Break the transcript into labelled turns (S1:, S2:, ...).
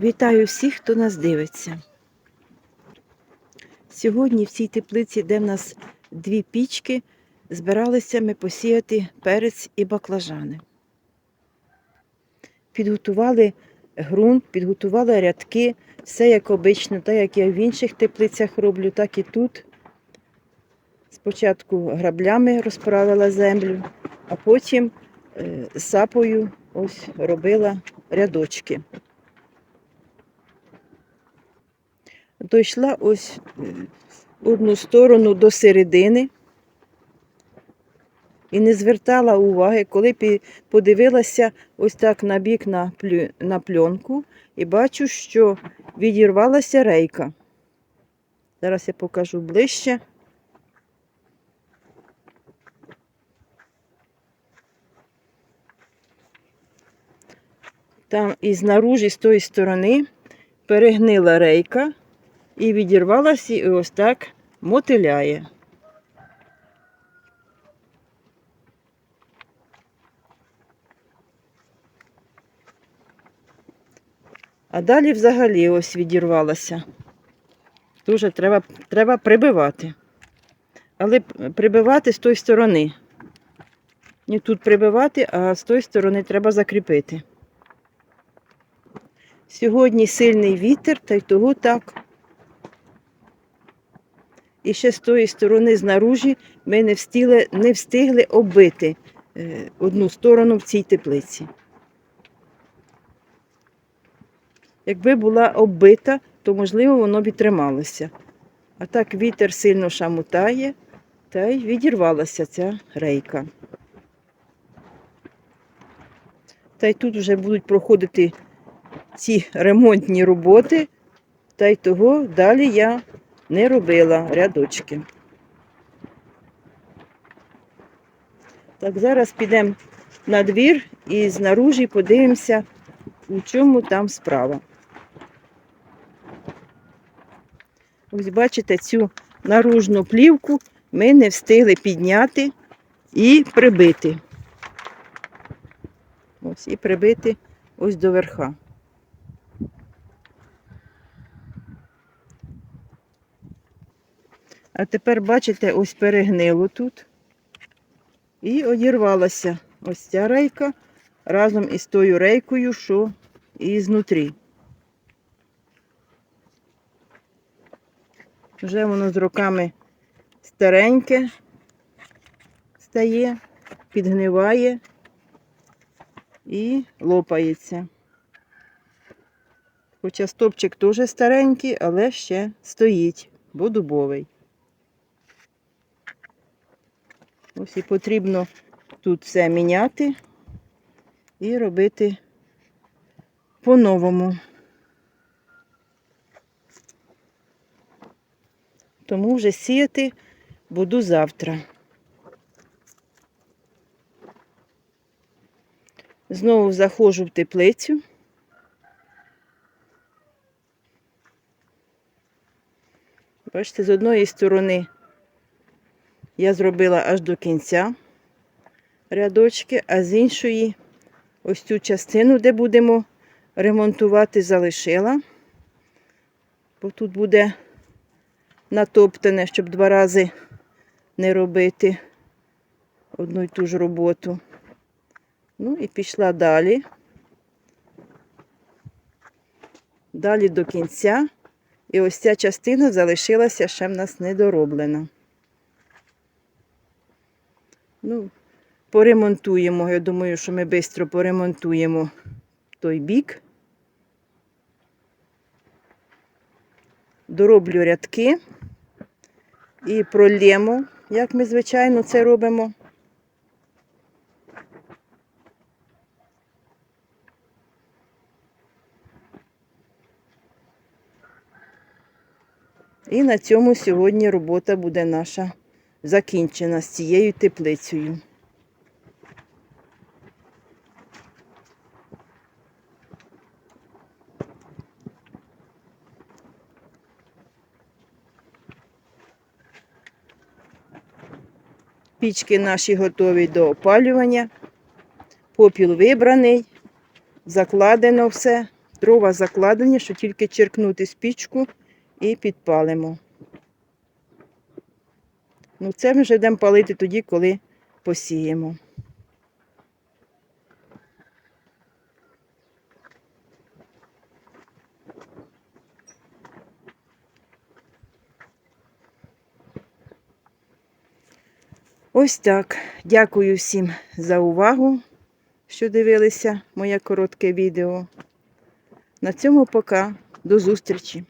S1: Вітаю всіх, хто нас дивиться. Сьогодні в цій теплиці, де в нас дві пічки, збиралися ми посіяти перець і баклажани. Підготували ґрунт, підготували рядки, все як обично, так як я в інших теплицях роблю, так і тут. Спочатку граблями розправила землю, а потім е, сапою ось робила рядочки. Дійшла ось е, одну сторону до середини і не звертала уваги, коли подивилася ось так на бік на, пленку і бачу, що відірвалася рейка. Зараз я покажу ближче. Там і знаружі, з тої сторони, перегнила рейка і відірвалася і ось так мотиляє. А далі взагалі ось відірвалася. Дуже треба, треба прибивати. Але прибивати з тої сторони. Не тут прибивати, а з тої сторони треба закріпити. Сьогодні сильний вітер, та й того так. І ще з тої сторони знаружі ми не встигли, не встигли оббити е, одну сторону в цій теплиці. Якби була оббита, то можливо воно б і трималося. А так вітер сильно шамутає, та й відірвалася ця рейка. Та й тут вже будуть проходити ці ремонтні роботи, та й того далі я не робила рядочки. Так, зараз підемо на двір і знаружі подивимося, у чому там справа. Ось бачите, цю наружну плівку ми не встигли підняти і прибити. Ось і прибити ось до верха. А тепер, бачите, ось перегнило тут. І одірвалася ось ця рейка разом із тою рейкою, що і знутрі. Вже воно з роками стареньке стає, підгниває і лопається. Хоча стопчик теж старенький, але ще стоїть, бо дубовий. Ось і потрібно тут все міняти і робити по-новому. Тому вже сіяти буду завтра. Знову заходжу в теплицю. Бачите, з одної сторони я зробила аж до кінця рядочки, а з іншої ось цю частину, де будемо ремонтувати, залишила. Бо тут буде натоптане, щоб два рази не робити одну й ту ж роботу. Ну і пішла далі. Далі до кінця. І ось ця частина залишилася ще в нас недороблена. Ну, поремонтуємо. Я думаю, що ми швидко поремонтуємо той бік. Дороблю рядки і пролємо, як ми звичайно це робимо. І на цьому сьогодні робота буде наша закінчена з цією теплицею. Пічки наші готові до опалювання. Попіл вибраний, закладено все. дрова закладені, що тільки черкнути спічку і підпалимо. Ну, це ми вже йдемо палити тоді, коли посіємо. Ось так. Дякую всім за увагу, що дивилися моє коротке відео. На цьому пока. До зустрічі!